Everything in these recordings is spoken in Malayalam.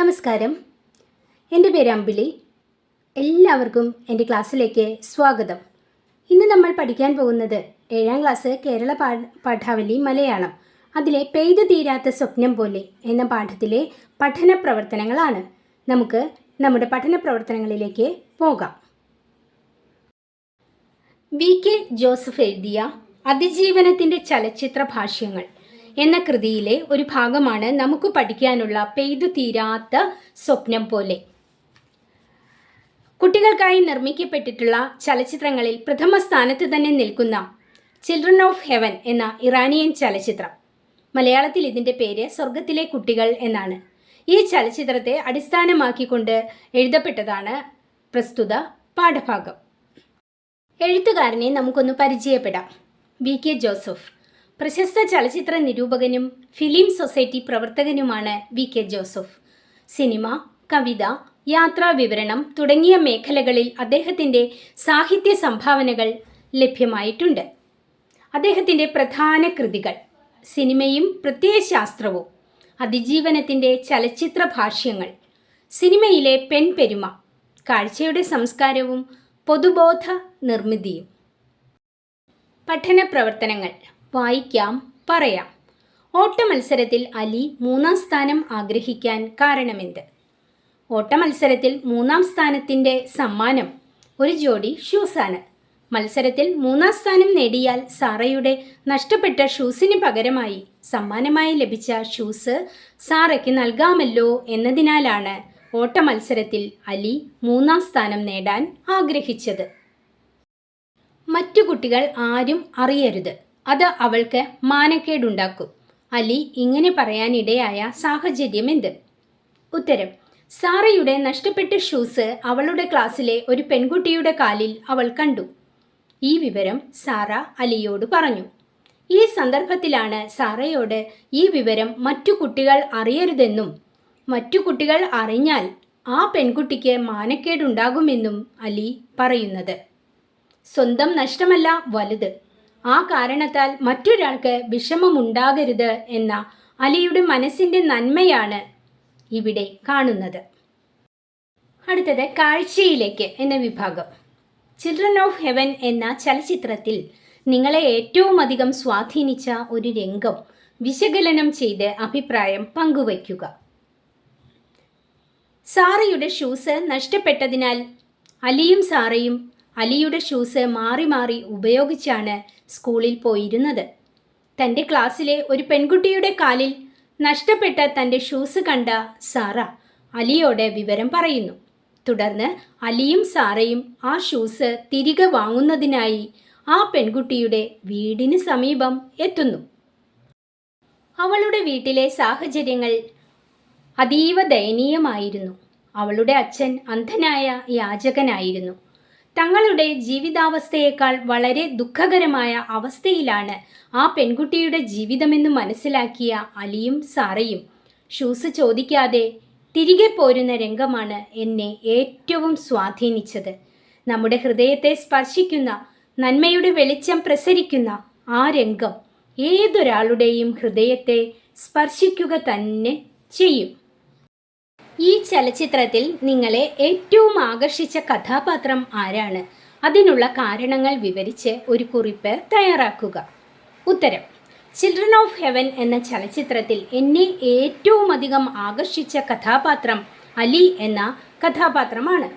നമസ്കാരം. എന്റെ പേര് അമ്പിളി. എല്ലാവർക്കും എന്റെ ക്ലാസ്സിലേക്ക് സ്വാഗതം. ഇന്ന് നമ്മൾ പഠിക്കാൻ പോകുന്നത് ഏഴാം ക്ലാസ് കേരള പാഠാവലി മലയാളം. അതിലെ പെയ്തു തീരാത്ത സ്വപ്നം പോലെ എന്ന പാഠത്തിലെ പഠന പ്രവർത്തനങ്ങളാണ്. നമുക്ക് നമ്മുടെ പഠന പ്രവർത്തനങ്ങളിലേക്ക് പോകാം. വി കെ ജോസഫ് എഴുതിയ അതിജീവനത്തിന്റെ ചലച്ചിത്ര ഭാഷ്യങ്ങൾ. എന്ന കൃതിയിലെ ഒരു ഭാഗമാണ് നമുക്ക് പഠിക്കാനുള്ള പെയ്തു തീരാത്ത സ്വപ്നം പോലെ. കുട്ടികൾക്കായി നിർമ്മിക്കപ്പെട്ടിട്ടുള്ള ചലച്ചിത്രങ്ങളിൽ പ്രഥമ സ്ഥാനത്ത് തന്നെ നിൽക്കുന്ന ചിൽഡ്രൻ ഓഫ് ഹെവൻ എന്ന ഇറാനിയൻ ചലച്ചിത്രം. മലയാളത്തിൽ ഇതിന്റെ പേര് സ്വർഗത്തിലെ കുട്ടികൾ എന്നാണ്. ഈ ചലച്ചിത്രത്തെ അടിസ്ഥാനമാക്കിക്കൊണ്ട് എഴുതപ്പെട്ടതാണ് പ്രസ്തുത പാഠഭാഗം. എഴുത്തുകാരനെ നമുക്കൊന്ന് പരിചയപ്പെടാം. V K Joseph. പ്രശസ്ത ചലച്ചിത്ര നിരൂപകനും ഫിലിം സൊസൈറ്റി പ്രവർത്തകനുമാണ് വി കെ ജോസഫ്. സിനിമ കവിത യാത്രാ വിവരണം തുടങ്ങിയ മേഖലകളിൽ അദ്ദേഹത്തിന്റെ സാഹിത്യ സംഭാവനകൾ ലഭ്യമായിട്ടുണ്ട്. അദ്ദേഹത്തിന്റെ പ്രധാന കൃതികൾ സിനിമയും പ്രത്യയശാസ്ത്രവും അതിജീവനത്തിന്റെ ചലച്ചിത്ര ഭാഷ്യങ്ങൾ സിനിമയിലെ പെൺപെരുമ കാഴ്ചയുടെ സംസ്കാരവും പൊതുബോധ നിർമ്മിതിയും. പഠന പ്രവർത്തനങ്ങൾ വായിക്കാം പറയാം. ഓട്ടമത്സരത്തിൽ അലി മൂന്നാം സ്ഥാനം ആഗ്രഹിക്കാൻ കാരണമെന്ത്? ഓട്ടമത്സരത്തിൽ മൂന്നാം സ്ഥാനത്തിന്റെ സമ്മാനം ഒരു ജോഡി ഷൂസാണ്. മത്സരത്തിൽ മൂന്നാം സ്ഥാനം നേടിയാൽ സാറയുടെ നഷ്ടപ്പെട്ട ഷൂസിന് പകരമായി സമ്മാനമായി ലഭിച്ച ഷൂസ് സാറയ്ക്ക് നൽകാമല്ലോ എന്നതിനാലാണ് ഓട്ടമത്സരത്തിൽ അലി മൂന്നാം സ്ഥാനം നേടാൻ ആഗ്രഹിച്ചത്. മറ്റു കുട്ടികൾ ആരും അറിയരുത്. അത് അവൾക്ക് മാനക്കേടുണ്ടാക്കും. അലി ഇങ്ങനെ പറയാനിടയായ സാഹചര്യം എന്ത് ഉത്തരം. സാറയുടെ നഷ്ടപ്പെട്ട ഷൂസ് അവളുടെ ക്ലാസ്സിലെ ഒരു പെൺകുട്ടിയുടെ കാലിൽ അവൾ കണ്ടു. ഈ വിവരം സാറ അലിയോട് പറഞ്ഞു. ഈ സന്ദർഭത്തിലാണ് സാറയോട് ഈ വിവരം മറ്റു കുട്ടികൾ അറിയരുതെന്നും മറ്റു കുട്ടികൾ അറിഞ്ഞാൽ ആ പെൺകുട്ടിക്ക് മാനക്കേടുണ്ടാകുമെന്നും അലി പറയുന്നത്. സ്വന്തം നഷ്ടമല്ല വലുത്. ആ കാരണത്താൽ മറ്റൊരാൾക്ക് വിഷമമുണ്ടാകരുത് എന്ന അലിയുടെ മനസ്സിന്റെ നന്മയാണ് ഇവിടെ കാണുന്നത്. അടുത്തത് കാഴ്ചയിലേക്ക് എന്ന വിഭാഗം. ചിൽഡ്രൻ ഓഫ് ഹെവൻ എന്ന ചലച്ചിത്രത്തിൽ നിങ്ങളെ ഏറ്റവും അധികം സ്വാധീനിച്ച ഒരു രംഗം വിശകലനം ചെയ്ത് അഭിപ്രായം പങ്കുവയ്ക്കുക. സാറയുടെ ഷൂസ് നഷ്ടപ്പെട്ടതിനാൽ അലിയും സാറയും അലിയുടെ ഷൂസ് മാറി മാറി ഉപയോഗിച്ചാണ് സ്കൂളിൽ പോയിരുന്നത്. തന്റെ ക്ലാസ്സിലെ ഒരു പെൺകുട്ടിയുടെ കാലിൽ നഷ്ടപ്പെട്ട തന്റെ ഷൂസ് കണ്ട സാറ അലിയോട് വിവരം പറയുന്നു. തുടർന്ന് അലിയും സാറയും ആ ഷൂസ് തിരികെ വാങ്ങുന്നതിനായി ആ പെൺകുട്ടിയുടെ വീടിന് സമീപം എത്തുന്നു. അവളുടെ വീട്ടിലെ സാഹചര്യങ്ങൾ അതീവ ദയനീയമായിരുന്നു. അവളുടെ അച്ഛൻ അന്ധനായ യാചകനായിരുന്നു. തങ്ങളുടെ ജീവിതാവസ്ഥയേക്കാൾ വളരെ ദുഃഖകരമായ അവസ്ഥയിലാണ് ആ പെൺകുട്ടിയുടെ ജീവിതമെന്ന് മനസ്സിലാക്കിയ അലിയും സാറയും. ഷൂസ് ചോദിക്കാതെ തിരികെ പോരുന്ന രംഗമാണ് എന്നെ ഏറ്റവും സ്വാധീനിച്ചത്. നമ്മുടെ ഹൃദയത്തെ സ്പർശിക്കുന്ന നന്മയുടെ വെളിച്ചം പ്രസരിക്കുന്ന ആ രംഗം ഏതൊരാളുടെയും ഹൃദയത്തെ സ്പർശിക്കുക തന്നെ ചെയ്യും. ഈ ചലച്ചിത്രത്തിൽ നിങ്ങളെ ഏറ്റവും ആകർഷിച്ച കഥാപാത്രം ആരാണ്? അതിനുള്ള കാരണങ്ങൾ വിവരിച്ച് ഒരു കുറിപ്പ് തയ്യാറാക്കുക. ഉത്തരം. ചിൽഡ്രൻ ഓഫ് ഹെവൻ എന്ന ചലച്ചിത്രത്തിൽ എന്നെ ഏറ്റവും അധികം ആകർഷിച്ച കഥാപാത്രം അലി എന്ന കഥാപാത്രമാണ്.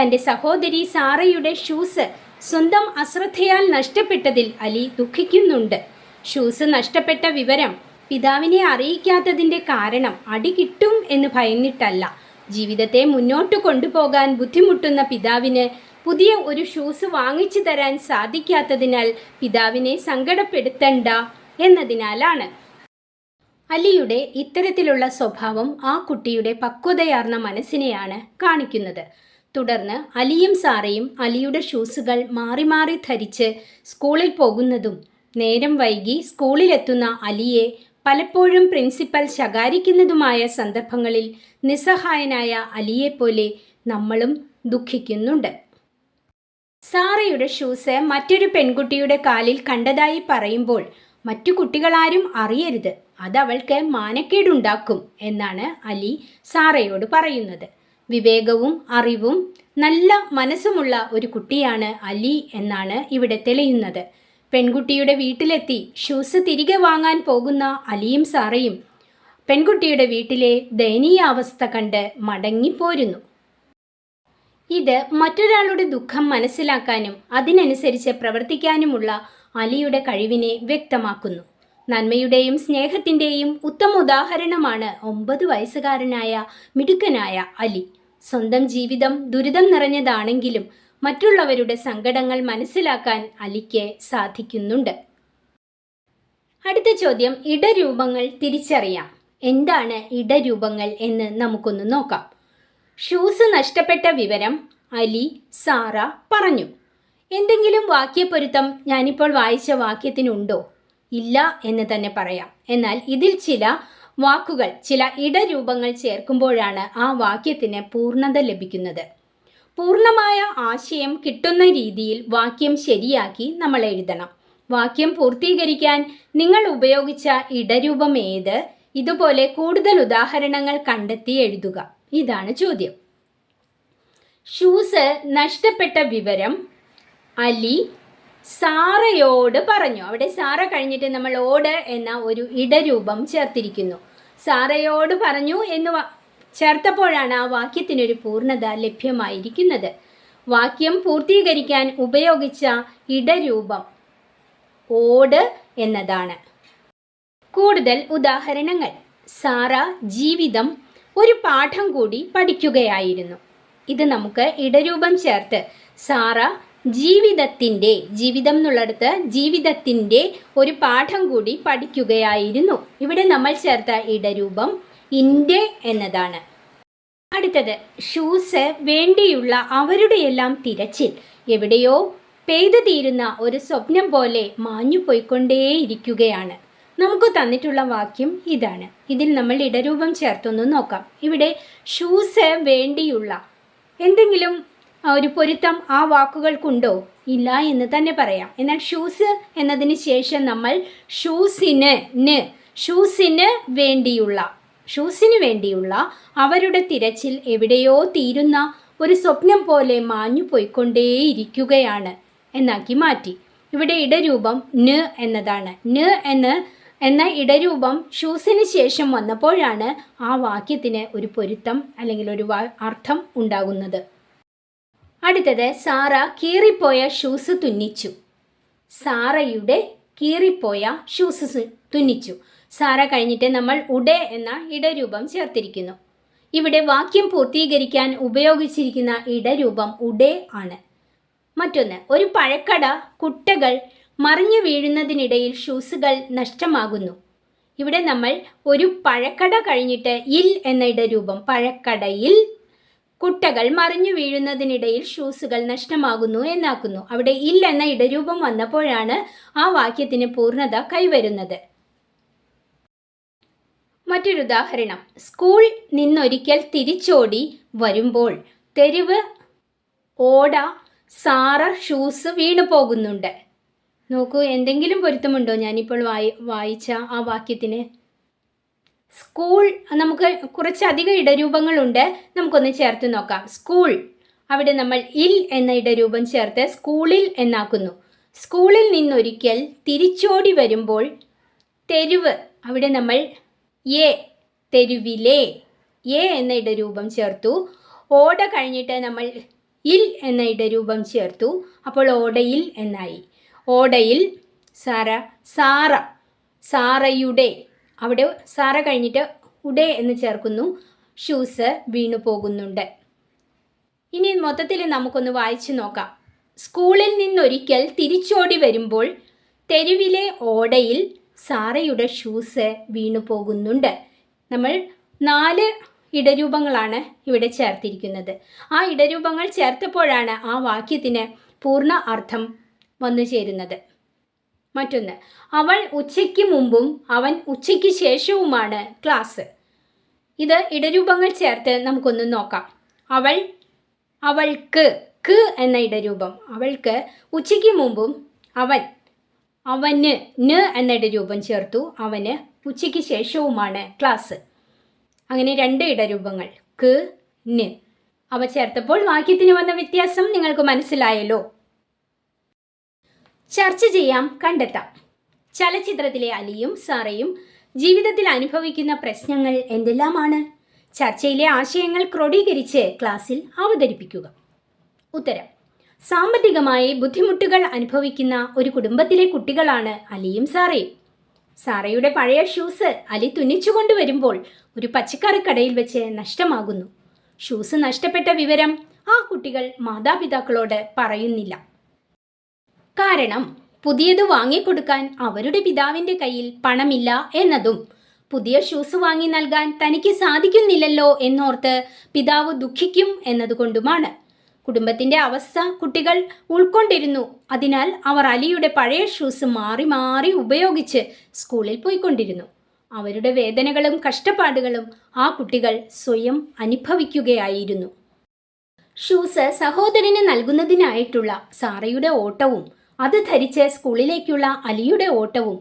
തന്റെ സഹോദരി സാറയുടെ ഷൂസ് സ്വന്തം അശ്രദ്ധയാൽ നഷ്ടപ്പെട്ടതിൽ അലി ദുഃഖിക്കുന്നുണ്ട്. ഷൂസ് നഷ്ടപ്പെട്ട വിവരം പിതാവിനെ അറിയിക്കാത്തതിന്റെ കാരണം അടി കിട്ടും എന്ന് ഭയന്നിട്ടല്ല. ജീവിതത്തെ മുന്നോട്ട് കൊണ്ടുപോകാൻ ബുദ്ധിമുട്ടുന്ന പിതാവിന് പുതിയ ഒരു ഷൂസ് വാങ്ങിച്ചു തരാൻ സാധിക്കാത്തതിനാൽ പിതാവിനെ സങ്കടപ്പെടുത്തണ്ട എന്നതിനാലാണ്. അലിയുടെ ഇത്തരത്തിലുള്ള സ്വഭാവം ആ കുട്ടിയുടെ പക്വതയാർന്ന മനസ്സിനെയാണ് കാണിക്കുന്നത്. തുടർന്ന് അലിയും സാറയും അലിയുടെ ഷൂസുകൾ മാറി മാറി ധരിച്ച് സ്കൂളിൽ പോകുന്നതും നേരം വൈകി സ്കൂളിലെത്തുന്ന അലിയെ പലപ്പോഴും പ്രിൻസിപ്പൽ ശകാരിക്കുന്നതുമായ സന്ദർഭങ്ങളിൽ നിസ്സഹായനായ അലിയെപ്പോലെ നമ്മളും ദുഃഖിക്കുന്നുണ്ട്. സാറയുടെ ഷൂസ് മറ്റൊരു പെൺകുട്ടിയുടെ കാലിൽ കണ്ടതായി പറയുമ്പോൾ മറ്റു കുട്ടികളാരും അറിയരുത് അതവൾക്ക് മാനക്കേടുണ്ടാക്കും എന്നാണ് അലി സാറയോട് പറയുന്നത്. വിവേകവും അറിവും നല്ല മനസ്സുമുള്ള ഒരു കുട്ടിയാണ് അലി എന്നാണ് ഇവിടെ തെളിയുന്നത്. പെൺകുട്ടിയുടെ വീട്ടിലെത്തി ഷൂസ് തിരികെ വാങ്ങാൻ പോകുന്ന അലിയും സാറയും പെൺകുട്ടിയുടെ വീട്ടിലെ ദയനീയ അവസ്ഥ കണ്ട് മടങ്ങിപ്പോരുന്നു. ഇത് മറ്റൊരാളുടെ ദുഃഖം മനസ്സിലാക്കാനും അതിനനുസരിച്ച് പ്രവർത്തിക്കാനുമുള്ള അലിയുടെ കഴിവിനെ വ്യക്തമാക്കുന്നു. നന്മയുടെയും സ്നേഹത്തിന്റെയും ഉത്തമ ഉദാഹരണമാണ് ഒമ്പത് വയസ്സുകാരനായ മിടുക്കനായ അലി. സ്വന്തം ജീവിതം ദുരിതം നിറഞ്ഞതാണെങ്കിലും മറ്റുള്ളവരുടെ സങ്കടങ്ങൾ മനസ്സിലാക്കാൻ അലിക്ക് സാധിക്കുന്നുണ്ട്. അടുത്ത ചോദ്യം ഇടരൂപങ്ങൾ തിരിച്ചറിയാം. എന്താണ് ഇടരൂപങ്ങൾ എന്ന് നമുക്കൊന്ന് നോക്കാം. ഷൂസ് നഷ്ടപ്പെട്ട വിവരം അലി സാറ പറഞ്ഞു. എന്തെങ്കിലും വാക്യപ്പൊരുത്തം ഞാനിപ്പോൾ വായിച്ച വാക്യത്തിനുണ്ടോ? ഇല്ല എന്ന് തന്നെ പറയാം. എന്നാൽ ഇതിൽ ചില വാക്കുകൾ ചില ഇടരൂപങ്ങൾ ചേർക്കുമ്പോഴാണ് ആ വാക്യത്തിന് പൂർണത ലഭിക്കുന്നത്. പൂർണമായ ആശയം കിട്ടുന്ന രീതിയിൽ വാക്യം ശരിയാക്കി നമ്മൾ എഴുതണം. വാക്യം പൂർത്തീകരിക്കാൻ നിങ്ങൾ ഉപയോഗിച്ച ഇടരൂപം ഏത്? ഇതുപോലെ കൂടുതൽ ഉദാഹരണങ്ങൾ കണ്ടെത്തി എഴുതുക. ഇതാണ് ചോദ്യം. ഷൂസ് നഷ്ടപ്പെട്ട വിവരം അലി സാറയോട് പറഞ്ഞു. അവിടെ സാറ കഴിഞ്ഞിട്ട് നമ്മൾ ഓട് എന്ന ഒരു ഇടരൂപം ചേർത്തിരിക്കുന്നു. സാറയോട് പറഞ്ഞു എന്ന് ചേർത്തപ്പോഴാണ് ആ വാക്യത്തിനൊരു പൂർണത ലഭ്യമായിരിക്കുന്നത്. വാക്യം പൂർത്തീകരിക്കാൻ ഉപയോഗിച്ച ഇടരൂപം ഓട് എന്നതാണ്. കൂടുതൽ ഉദാഹരണങ്ങൾ. സാറ ജീവിതം ഒരു പാഠം കൂടി പഠിക്കുകയായിരുന്നു. ഇത് നമുക്ക് ഇടരൂപം ചേർത്ത് സാറ ജീവിതത്തിന്റെ ജീവിതം എന്നുള്ളിടത്ത് ജീവിതത്തിന്റെ ഒരു പാഠം കൂടി പഠിക്കുകയായിരുന്നു. ഇവിടെ നമ്മൾ ചേർത്ത ഇടരൂപം ഇന്റെ എന്നതാണ്. അടുത്തത് ഷൂസ് വേണ്ടിയുള്ള അവരുടെയെല്ലാം തിരച്ചിൽ. എവിടെയോ പെയ്തു തീരുന്ന ഒരു സ്വപ്നം പോലെ മാഞ്ഞു പോയിക്കൊണ്ടേയിരിക്കുകയാണ്. നമുക്ക് തന്നിട്ടുള്ള വാക്യം ഇതാണ്. ഇതിൽ നമ്മൾ ഇടരൂപം ചേർത്തൊന്ന് നോക്കാം. ഇവിടെ ഷൂസ് വേണ്ടിയുള്ള. എന്തെങ്കിലും ഒരു പൊരുത്തം ആ വാക്കുകൾക്കുണ്ടോ? ഇല്ല എന്ന് തന്നെ പറയാം. എന്നാൽ ഷൂസ് എന്നതിന് ശേഷം നമ്മൾ ഷൂസിന് ഷൂസിന് വേണ്ടിയുള്ള. ഷൂസിന് വേണ്ടിയുള്ള അവരുടെ തിരച്ചിൽ എവിടെയോ തീരുന്ന ഒരു സ്വപ്നം പോലെ മാഞ്ഞു പോയിക്കൊണ്ടേയിരിക്കുകയാണ്. എന്നാക്കി മാറ്റി. ഇവിടെ ഇടരൂപം ന് എന്നതാണ്. ന് എന്ന് എന്ന ഇടരൂപം ഷൂസിന് ശേഷം വന്നപ്പോഴാണ് ആ വാക്യത്തിന് ഒരു പൊരുത്തം അല്ലെങ്കിൽ ഒരു അർത്ഥം ഉണ്ടാകുന്നത്. അടുത്തത് സാറ കീറിപ്പോയ ഷൂസ് തുന്നിച്ചു. സാറയുടെ കീറിപ്പോയ ഷൂസ് തുന്നിച്ചു. സാറ കഴിഞ്ഞിട്ട് നമ്മൾ ഉടെ എന്ന ഇടരൂപം ചേർത്തിരിക്കുന്നു. ഇവിടെ വാക്യം പൂർത്തീകരിക്കാൻ ഉപയോഗിച്ചിരിക്കുന്ന ഇടരൂപം ഉടെ ആണ്. മറ്റൊന്ന് ഒരു പഴക്കട കുട്ടകൾ മറിഞ്ഞു വീഴുന്നതിനിടയിൽ ഷൂസുകൾ നഷ്ടമാകുന്നു. ഇവിടെ നമ്മൾ ഒരു പഴക്കട കഴിഞ്ഞിട്ട് ഇൽ എന്ന ഇടരൂപം പഴക്കടയിൽ കുട്ടകൾ മറിഞ്ഞു വീഴുന്നതിനിടയിൽ ഷൂസുകൾ നഷ്ടമാകുന്നു എന്നാക്കുന്നു. അവിടെ ഇൽ എന്ന ഇടരൂപം വന്നപ്പോഴാണ് ആ വാക്യത്തിന് പൂർണത കൈവരുന്നത്. മറ്റൊരു ഉദാഹരണം. സ്കൂൾ നിന്നൊരിക്കൽ തിരിച്ചോടി വരുമ്പോൾ തെരുവ് ഓട സാറ ഷൂസ് വീണു പോകുന്നുണ്ട്. നോക്കൂ എന്തെങ്കിലും പൊരുത്തമുണ്ടോ? ഞാനിപ്പോൾ വായി വായിച്ച ആ വാക്യത്തിന്. സ്കൂൾ നമുക്ക് കുറച്ചധികം ഇടരൂപങ്ങളുണ്ട്. നമുക്കൊന്ന് ചേർത്ത് നോക്കാം. സ്കൂൾ അവിടെ നമ്മൾ ഇൽ എന്ന ഇടരൂപം ചേർത്ത് സ്കൂളിൽ എന്നാക്കുന്നു. സ്കൂളിൽ നിന്നൊരിക്കൽ തിരിച്ചോടി വരുമ്പോൾ തെരുവ് അവിടെ നമ്മൾ എ തെരുവിലെ. എ എന്ന ഇടരൂപം ചേർത്തു. ഓട കഴിഞ്ഞിട്ട് നമ്മൾ ഇൽ എന്ന ഇടരൂപം ചേർത്തു. അപ്പോൾ ഓടയിൽ എന്നായി. ഓടയിൽ സാറ സാറ സാറയുടെ. അവിടെ സാറ കഴിഞ്ഞിട്ട് ഉടെ എന്ന് ചേർക്കുന്നു. ഷൂസ് വീണു പോകുന്നുണ്ട്. ഇനി മൊത്തത്തിൽ നമുക്കൊന്ന് വായിച്ചു നോക്കാം. സ്കൂളിൽ നിന്നൊരിക്കൽ തിരിച്ചോടി വരുമ്പോൾ തെരുവിലെ ഓടയിൽ സാറയുടെ ഷൂസ് വീണു പോകുന്നുണ്ട്. നമ്മൾ നാല് ഇടരൂപങ്ങളാണ് ഇവിടെ ചേർത്തിരിക്കുന്നത്. ആ ഇടരൂപങ്ങൾ ചേർത്തപ്പോഴാണ് ആ വാക്യത്തിന് പൂർണ അർത്ഥം വന്നു ചേരുന്നത്. മറ്റൊന്ന് അവൾ ഉച്ചയ്ക്ക് മുമ്പും അവൻ ഉച്ചയ്ക്ക് ശേഷവുമാണ് ക്ലാസ്. ഇത് ഇടരൂപങ്ങൾ ചേർത്ത് നമുക്കൊന്ന് നോക്കാം. അവൾ അവൾക്ക് ക്ക് എന്ന ഇടരൂപം. അവൾക്ക് ഉച്ചയ്ക്ക് മുമ്പും അവൻ അവന് ന് എന്നിട രൂപം ചേർത്തു. അവന് ഉച്ചയ്ക്ക് ശേഷവുമാണ് ക്ലാസ്. അങ്ങനെ രണ്ട് ഇടരൂപങ്ങൾ. ക് ന്. അവ ചേർത്തപ്പോൾ വാക്യത്തിന് വന്ന വ്യത്യാസം നിങ്ങൾക്ക് മനസ്സിലായല്ലോ. ചർച്ച ചെയ്യാം കണ്ടെത്താം. ചലച്ചിത്രത്തിലെ അലിയും സാറയും ജീവിതത്തിൽ അനുഭവിക്കുന്ന പ്രശ്നങ്ങൾ എന്തെല്ലാമാണ്? ചർച്ചയിലെ ആശയങ്ങൾ ക്രോഡീകരിച്ച് ക്ലാസ്സിൽ അവതരിപ്പിക്കുക. ഉത്തരം. സാമ്പത്തികമായി ബുദ്ധിമുട്ടുകൾ അനുഭവിക്കുന്ന ഒരു കുടുംബത്തിലെ കുട്ടികളാണ് അലിയും സാറയും. സാറയുടെ പഴയ ഷൂസ് അലി തുന്നിച്ചു കൊണ്ടുവരുമ്പോൾ ഒരു പച്ചക്കറിക്കടയിൽ വെച്ച് നഷ്ടമാകുന്നു. ഷൂസ് നഷ്ടപ്പെട്ട വിവരം ആ കുട്ടികൾ മാതാപിതാക്കളോട് പറയുന്നില്ല. കാരണം പുതിയത് വാങ്ങിക്കൊടുക്കാൻ അവരുടെ പിതാവിന്റെ കയ്യിൽ പണമില്ല എന്നതും പുതിയ ഷൂസ് വാങ്ങി നൽകാൻ തനിക്ക് സാധിക്കുന്നില്ലല്ലോ എന്നോർത്ത് പിതാവ് ദുഃഖിക്കും എന്നതുകൊണ്ടുമാണ്. കുടുംബത്തിന്റെ അവസ്ഥ കുട്ടികൾ ഉൾക്കൊണ്ടിരുന്നു. അതിനാൽ അവർ അലിയുടെ പഴയ ഷൂസ് മാറി മാറി ഉപയോഗിച്ച് സ്കൂളിൽ പോയിക്കൊണ്ടിരുന്നു. അവരുടെ വേദനകളും കഷ്ടപ്പാടുകളും ആ കുട്ടികൾ സ്വയം അനുഭവിക്കുകയായിരുന്നു. ഷൂസ് സഹോദരന് നൽകുന്നതിനായിട്ടുള്ള സാറയുടെ ഓട്ടവും അത് ധരിച്ച് സ്കൂളിലേക്കുള്ള അലിയുടെ ഓട്ടവും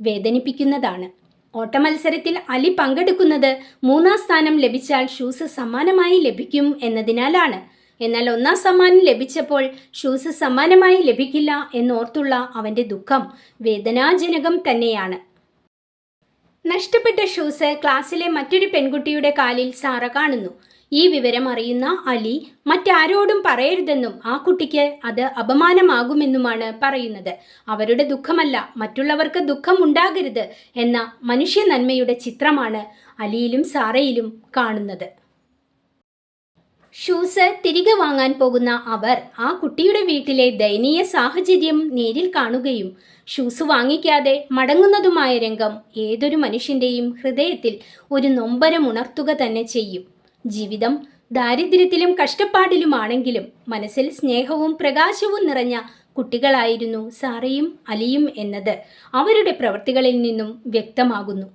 വേദനിപ്പിക്കുന്നതാണ്. ഓട്ടമത്സരത്തിൽ അലി പങ്കെടുക്കുന്നത് മൂന്നാം സ്ഥാനം ലഭിച്ചാൽ ഷൂസ് സമ്മാനമായി ലഭിക്കും എന്നതിനാലാണ്. എന്നാൽ ഒന്നാം സമ്മാനം ലഭിച്ചപ്പോൾ ഷൂസ് സമ്മാനമായി ലഭിക്കില്ല എന്നോർത്തുള്ള അവന്റെ ദുഃഖം വേദനാജനകം തന്നെയാണ്. നഷ്ടപ്പെട്ട ഷൂസ് ക്ലാസ്സിലെ മറ്റൊരു പെൺകുട്ടിയുടെ കാലിൽ സാറ കാണുന്നു. ഈ വിവരം അറിയുന്ന അലി മറ്റാരോടും പറയരുതെന്നും ആ കുട്ടിക്ക് അത് അപമാനമാകുമെന്നുമാണ് പറയുന്നത്. അവരുടെ ദുഃഖമല്ല മറ്റുള്ളവർക്ക് ദുഃഖം ഉണ്ടാകരുത് എന്ന മനുഷ്യ നന്മയുടെ ചിത്രമാണ് അലിയിലും സാറയിലും കാണുന്നത്. ഷൂസ് തിരികെ വാങ്ങാൻ പോകുന്ന അവർ ആ കുട്ടിയുടെ വീട്ടിലെ ദയനീയ സാഹചര്യം നേരിൽ കാണുകയും ഷൂസ് വാങ്ങിക്കാതെ മടങ്ങുന്നതുമായ രംഗം ഏതൊരു മനുഷ്യന്റെയും ഹൃദയത്തിൽ ഒരു നൊമ്പരം ഉണർത്തുക തന്നെ ചെയ്യും. ജീവിതം ദാരിദ്ര്യത്തിലും കഷ്ടപ്പാടിലുമാണെങ്കിലും മനസ്സിൽ സ്നേഹവും പ്രകാശവും നിറഞ്ഞ കുട്ടികളായിരുന്നു സാറയും അലിയും എന്നത് അവരുടെ പ്രവൃത്തികളിൽ നിന്നും വ്യക്തമാകുന്നു.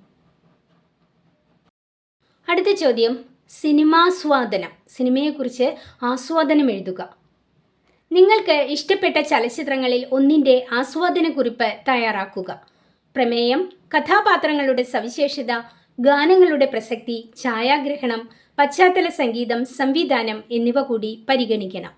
അടുത്ത ചോദ്യം. സിനിമാസ്വാദനം സിനിമയെക്കുറിച്ച് ആസ്വാദനം എഴുതുക. നിങ്ങൾക്ക് ഇഷ്ടപ്പെട്ട ചലച്ചിത്രങ്ങളിൽ ഒന്നിന്റെ ആസ്വാദനക്കുറിപ്പ് തയ്യാറാക്കുക. പ്രമേയം കഥാപാത്രങ്ങളുടെ സവിശേഷത ഗാനങ്ങളുടെ പ്രസക്തി ഛായാഗ്രഹണം പശ്ചാത്തല സംഗീതം സംവിധാനം എന്നിവ കൂടി പരിഗണിക്കണം.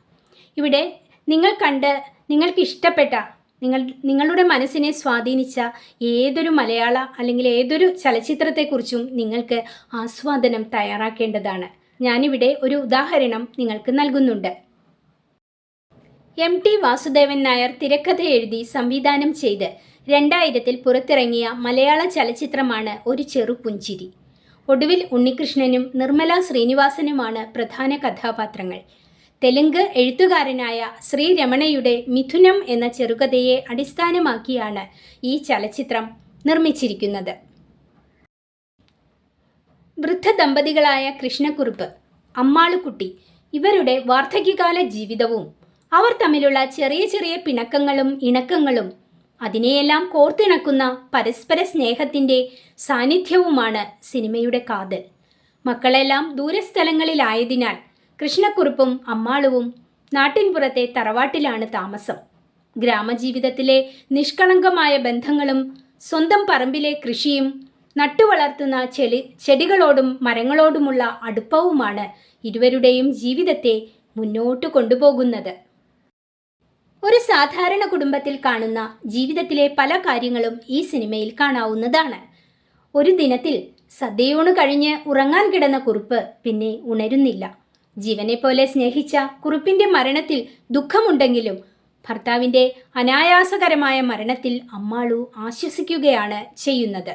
ഇവിടെ നിങ്ങൾ കണ്ട് നിങ്ങൾക്ക് ഇഷ്ടപ്പെട്ട നിങ്ങൾ നിങ്ങളുടെ മനസ്സിനെ സ്വാധീനിച്ച ഏതൊരു മലയാള അല്ലെങ്കിൽ ഏതൊരു ചലച്ചിത്രത്തെക്കുറിച്ചും നിങ്ങൾക്ക് ആസ്വാദനം തയ്യാറാക്കേണ്ടതാണ്. ഞാനിവിടെ ഒരു ഉദാഹരണം നിങ്ങൾക്ക് നൽകുന്നുണ്ട്. എം ടി വാസുദേവൻ നായർ തിരക്കഥ എഴുതി സംവിധാനം ചെയ്ത് രണ്ടായിരത്തിൽ പുറത്തിറങ്ങിയ മലയാള ചലച്ചിത്രമാണ് ഒരു ചെറു പുഞ്ചിരി. ഒടുവിൽ ഉണ്ണികൃഷ്ണനും നിർമ്മല ശ്രീനിവാസനുമാണ് പ്രധാന കഥാപാത്രങ്ങൾ. തെലുങ്ക് എഴുത്തുകാരനായ ശ്രീ രമണയുടെ മിഥുനം എന്ന ചെറുകഥയെ അടിസ്ഥാനമാക്കിയാണ് ഈ ചലച്ചിത്രം നിർമ്മിച്ചിരിക്കുന്നത്. വൃദ്ധ ദമ്പതികളായ കൃഷ്ണക്കുറുപ്പ് അമ്മാളുക്കുട്ടി ഇവരുടെ വാർദ്ധക്യകാല ജീവിതവും അവർ തമ്മിലുള്ള ചെറിയ ചെറിയ പിണക്കങ്ങളും ഇണക്കങ്ങളും അതിനെയെല്ലാം കോർത്തിണക്കുന്ന പരസ്പര സ്നേഹത്തിന്റെ സാന്നിധ്യവുമാണ് സിനിമയുടെ കാതൽ. മക്കളെല്ലാം ദൂരസ്ഥലങ്ങളിലായതിനാൽ കൃഷ്ണക്കുറുപ്പും അമ്മാളുവും നാട്ടിൻപുറത്തെ തറവാട്ടിലാണ് താമസം. ഗ്രാമജീവിതത്തിലെ നിഷ്കളങ്കമായ ബന്ധങ്ങളും സ്വന്തം പറമ്പിലെ കൃഷിയും നട്ടുവളർത്തുന്ന ചെളി ചെടികളോടും മരങ്ങളോടുമുള്ള അടുപ്പവുമാണ് ഇരുവരുടെയും ജീവിതത്തെ മുന്നോട്ട് കൊണ്ടുപോകുന്നത്. ഒരു സാധാരണ കുടുംബത്തിൽ കാണുന്ന ജീവിതത്തിലെ പല കാര്യങ്ങളും ഈ സിനിമയിൽ കാണാവുന്നതാണ്. ഒരു ദിനത്തിൽ സദ്യയൂണ് കഴിഞ്ഞ് ഉറങ്ങാൻ കിടന്ന കുറിപ്പ് പിന്നെ ഉണരുന്നില്ല. ജീവനെ പോലെ സ്നേഹിച്ച കുറുപ്പിന്റെ മരണത്തിൽ ദുഃഖമുണ്ടെങ്കിലും ഭർത്താവിന്റെ അനായാസകരമായ മരണത്തിൽ അമ്മാളു ആശ്വസിക്കുകയാണ് ചെയ്യുന്നത്.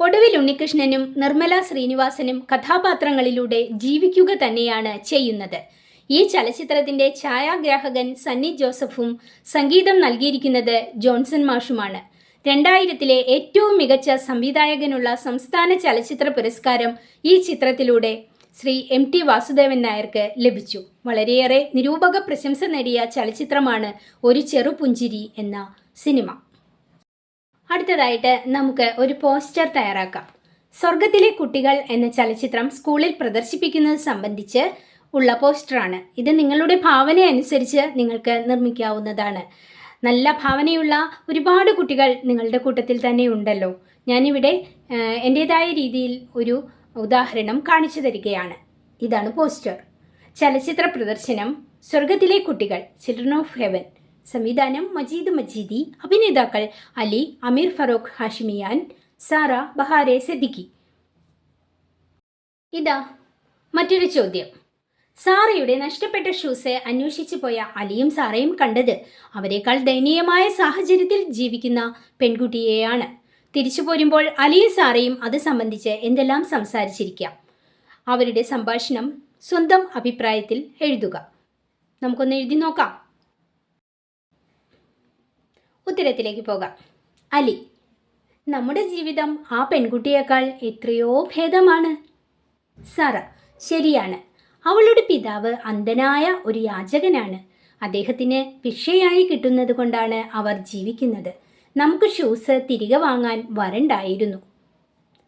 ഒടുവിൽ ഉണ്ണികൃഷ്ണനും നിർമ്മല ശ്രീനിവാസനും കഥാപാത്രങ്ങളിലൂടെ ജീവിക്കുക തന്നെയാണ് ചെയ്യുന്നത്. ഈ ചലച്ചിത്രത്തിന്റെ ഛായാഗ്രാഹകൻ സണ്ണി ജോസഫും സംഗീതം നൽകിയിരിക്കുന്നത് ജോൺസൺ മാഷുമാണ്. രണ്ടായിരത്തിലെ ഏറ്റവും മികച്ച സംവിധായകനുള്ള സംസ്ഥാന ചലച്ചിത്ര പുരസ്കാരം ഈ ചിത്രത്തിലൂടെ ശ്രീ എം ടി വാസുദേവൻ നായർക്ക് ലഭിച്ചു. വളരെയേറെ നിരൂപക പ്രശംസ നേടിയ ചലച്ചിത്രമാണ് ഒരു ചെറുപുഞ്ചിരി എന്ന സിനിമ. അടുത്തതായിട്ട് നമുക്ക് ഒരു പോസ്റ്റർ തയ്യാറാക്കാം. സ്വർഗത്തിലെ കുട്ടികൾ എന്ന ചലച്ചിത്രം സ്കൂളിൽ പ്രദർശിപ്പിക്കുന്നത് സംബന്ധിച്ച് ഉള്ള പോസ്റ്ററാണ്. ഇത് നിങ്ങളുടെ ഭാവന അനുസരിച്ച് നിങ്ങൾക്ക് നിർമ്മിക്കാവുന്നതാണ്. നല്ല ഭാവനയുള്ള ഒരുപാട് കുട്ടികൾ നിങ്ങളുടെ കൂട്ടത്തിൽ തന്നെ ഉണ്ടല്ലോ. ഞാനിവിടെ എന്റെതായ രീതിയിൽ ഒരു ഉദാഹരണം കാണിച്ചു തരികയാണ്. ഇതാണ് പോസ്റ്റർ. ചലച്ചിത്ര പ്രദർശനം സ്വർഗത്തിലെ കുട്ടികൾ ചിൽഡ്രൻ ഓഫ് ഹെവൻ സംവിധാനം മജീദ് മജീദി അഭിനേതാക്കൾ Ali Amir Farrokh Hashemian Sara Bahareh Seddiqi ഇതാ മറ്റൊരു ചോദ്യം. സാറയുടെ നഷ്ടപ്പെട്ട ഷൂസ് അന്വേഷിച്ചു പോയ അലിയും സാറയും കണ്ടത് അവരെക്കാൾ ദയനീയമായ സാഹചര്യത്തിൽ ജീവിക്കുന്ന പെൺകുട്ടിയെയാണ്. തിരിച്ചു പോരുമ്പോൾ അലിയും സാറയും അത് സംബന്ധിച്ച് എന്തെല്ലാം സംസാരിച്ചിരിക്കാം. അവരുടെ സംഭാഷണം സ്വന്തം അഭിപ്രായത്തിൽ എഴുതുക. നമുക്കൊന്ന് എഴുതി നോക്കാം. ഉത്തരത്തിലേക്ക് പോകാം. അലി നമ്മുടെ ജീവിതം ആ പെൺകുട്ടിയേക്കാൾ എത്രയോ ഭേദമാണ്. സാറ ശരിയാണ്. അവളുടെ പിതാവ് അന്ധനായ ഒരു യാചകനാണ്. അദ്ദേഹത്തിന് ഭിക്ഷയായി കിട്ടുന്നത് കൊണ്ടാണ് അവർ ജീവിക്കുന്നത്. നമുക്ക് ഷൂസ് തിരികെ വാങ്ങാൻ വരണ്ടായിരുന്നു.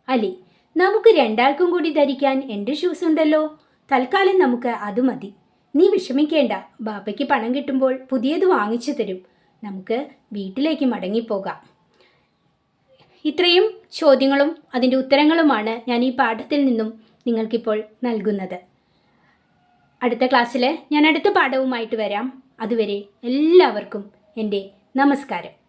അലി നമുക്ക് രണ്ടാൾക്കും കൂടി ധരിക്കാൻ എന്റെ ഷൂസ് ഉണ്ടല്ലോ. തൽക്കാലം നമുക്ക് അത് മതി. നീ വിഷമിക്കേണ്ട. ബാപ്പയ്ക്ക് പണം കിട്ടുമ്പോൾ പുതിയത് വാങ്ങിച്ചു തരും. നമുക്ക് വീട്ടിലേക്ക് മടങ്ങിപ്പോകാം. ഇത്രയും ചോദ്യങ്ങളും അതിന്റെ ഉത്തരങ്ങളുമാണ് ഞാൻ ഈ പാഠത്തിൽ നിന്നും നിങ്ങൾക്കിപ്പോൾ നൽകുന്നത്. അടുത്ത ക്ലാസ്സിൽ ഞാൻ അടുത്ത പാഠവുമായിട്ട് വരാം. അതുവരെ എല്ലാവർക്കും എന്റെ നമസ്കാരം.